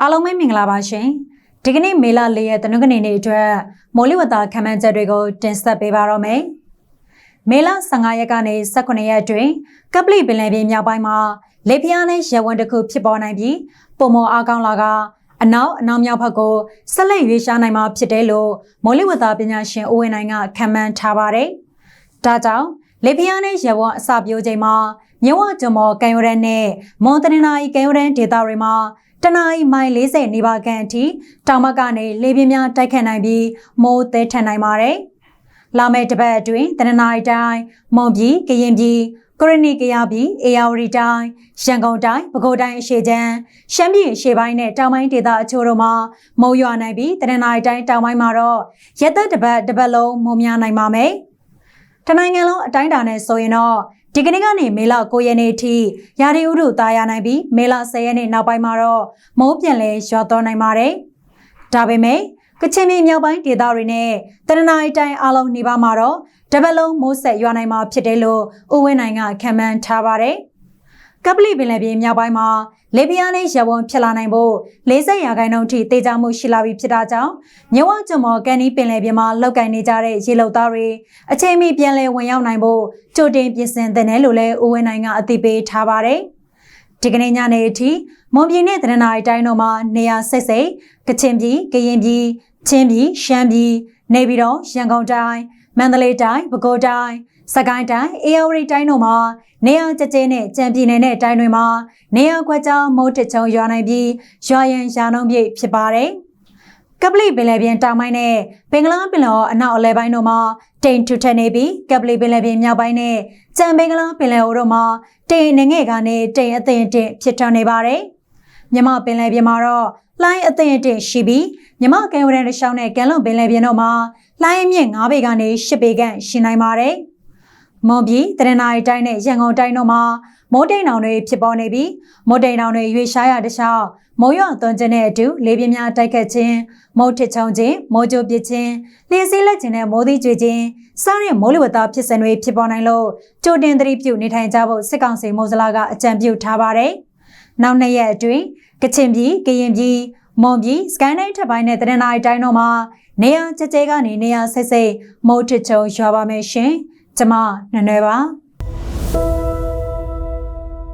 အားလုံးပဲမင်္ဂလာပါရှင်ဒီကနေ့မေလ၄ရက်တနင်္ဂနွေနေ့အတွက်မိုးလေဝသခန့်မှန်းချက်တွေကိုတင်ဆက်ပေးပါတော့မယ်မေလ15ရက်ကနေ18ရက်အတွင်းကပလီပင်လယ်ပြင်မြောက်ပိုင်းမှာလေပြင်းနဲ့ရေဝန်တစ်ခုဖြစ်ပေါ်နိုင်ပြီးပုံမောအားကောင်းလာကအနောက်အနောက်မြောက်ဘက်ကိုဆက်လက်ရွေးရှားနိုင်မှာဖြစ်တယ်လို့မိုးလေဝသပညာရှင်ဦးဝင်းနိုင်ကခန့်မှန်းထားပါတယ်ဒါကြောင့်လေပြင်းနဲ့ရေဝန်အစပြိုးချိန်မှာမြဝကျမော်ကံရိုရန်နဲ့မွန်တနင်္လာရီကံရိုရန်ဒေသတွေမှာ တနအီမိုင်40နေပါခန့်အထိတောင်ဘက်ကနေလေပြင်းများတိုက်ခတ်နိုင်ပြီးမိုးသေးထန်နိုင်ပါတယ်။လာမယ့်တစ်ပတ်အတွင်းတနင်္လာရီတိုင်းမွန်ပြည်ကရင်ပြည်ကရဏီကရပြည်အေရဝတီတိုင်းရန်ကုန်တိုင်းပဲခူးတိုင်းအရှေ့ချမ်းရှမ်းပြည်ရှေ့ပိုင်းနဲ့တောင်ပိုင်းဒေသအချို့တို့မှာမုံရွာနိုင်ပြီးတနင်္လာရီတိုင်းတောင်ပိုင်းမှာတော့ရက်သက်တစ်ပတ်တစ်ပတ်လုံးမုံများနိုင်ပါမယ်။တနိုင်ငံလုံးအတိုင်းအတာနဲ့ဆိုရင်တော့ ဒီကနေ့ကနေမေလ9ရက်နေ့အထိရာသီဥတုသားရနိုင်ပြီးမေလ10ရက်နေ့နောက်ပိုင်းမှာတော့မိုးပြန်လဲရွာသွန်းနိုင်ပါတယ်။ဒါပေမဲ့ကချင်ပြည်မြောက်ပိုင်းဒေသတွေနဲ့တနင်္လာရီတိုင်းအလုံးနေပါမှာတော့တပတ်လုံးမိုးဆက်ရွာနိုင်မှာဖြစ်တယ်လို့ဦးဝင်းနိုင်ကခံမှန်းထားပါတယ်။ ကပလီပင်လယ်ပြင်မြောက်ပိုင်းမှာလေပြင်းနဲ့ရဝုံဖြစ်လာနိုင်ဖို့40ရာခိုင်နှုန်းထိတေချာမှုရှိလာပြီဖြစ်တာကြောင့်မြဝကျွမော်ကန်နီပင်လယ်ပြင်မှာလောက်ကင်နေကြတဲ့ရေလုံသားတွေအချိန်မီပြန်လည်ဝင်ရောက်နိုင်ဖို့ကြိုတင်ပြင်ဆင်သင့်တယ်လို့လည်းဦးဝင်းနိုင်ကအသိပေးထားပါတယ်။ဒီကနေ့ညနေအထိမွန်ပြည်နဲ့တနင်္လာရီတိုင်းတို့မှာနေရာစိတ်စိတ်ကချင်ပြည်ကရင်ပြည်ချင်းပြည်ရှမ်းပြည်နေပြည်တော်ရန်ကုန်တိုင်း မန္တလေးတိုင်းပဲခူးတိုင်းစကိုင်းတိုင်းအေရဝတီတိုင်းတို့မှာနေရာကျကျနဲ့ကြံပြည်နယ်နဲ့တိုင်းတွေမှာနေရာခွက်ကြောင်းမိုးတချုံရွာနိုင်ပြီးရွာရန်ရာနှုန်းပြည့်ဖြစ်ပါတယ်။ကပလီပင်လယ်ပြင်တောင်ပိုင်းနဲ့ဘင်္ဂလားပင်လယ်အနောက်အလဲပိုင်းတို့မှာတိမ်ထူထပ်နေပြီးကပလီပင်လယ်ပြင်မြောက်ပိုင်းနဲ့ကြံဘင်္ဂလားပင်လယ်အိုတို့မှာတိမ်နေငယ်ကနေတိမ်အသင်အတင်ဖြစ်ထွန်းနေပါတယ်။မြမပင်လယ်ပြင်မှာတော့လိုင်းအသင်အတင်ရှိပြီး မြမကဲဝရန်တစ်လျှောင်းနဲ့ကဲလွန်ပင်လယ်ပြင်တို့မှာလိုင်းအမြင့်9ပေကနေ10ပေခန့်ရှိနိုင်ပါတယ်။မွန်ပြည်တရနာရီတိုင်းနဲ့ရန်ကုန်တိုင်းတို့မှာမိုးတိမ်တောင်တွေဖြစ်ပေါ်နေပြီးမိုးတိမ်တောင်တွေရွေရှားရတခြားမိုးရွာသွန်းခြင်းနဲ့အတူလေပြင်းများတိုက်ခတ်ခြင်းမိုးထစ်ချုံခြင်းမိုးကြိုပစ်ခြင်းလျှက်စီးလက်ခြင်းနဲ့မိုးသီးကြွေခြင်းစတဲ့မိုးလေဝသဖြစ်စဉ်တွေဖြစ်ပေါ်နိုင်လို့ကြိုတင်သတိပြုနေထိုင်ကြဖို့စစ်ကောင်စီမိုးစလာကအကြံပြုထားပါတယ်။နောက်နှစ်ရက်အတွင်းကချင်ပြည်ကရင်ပြည် မွန်ပြည်စကိုင်းတိုင်းထပ်ပိုင်းနဲ့တရနာရီတိုင်းတို့မှာနေရာကျကျကနေနေရာဆိတ်ဆိတ်မိုးထစ်ချုံရွာပါမယ်ရှင်။ကျမနွယ်နွယ်ပါ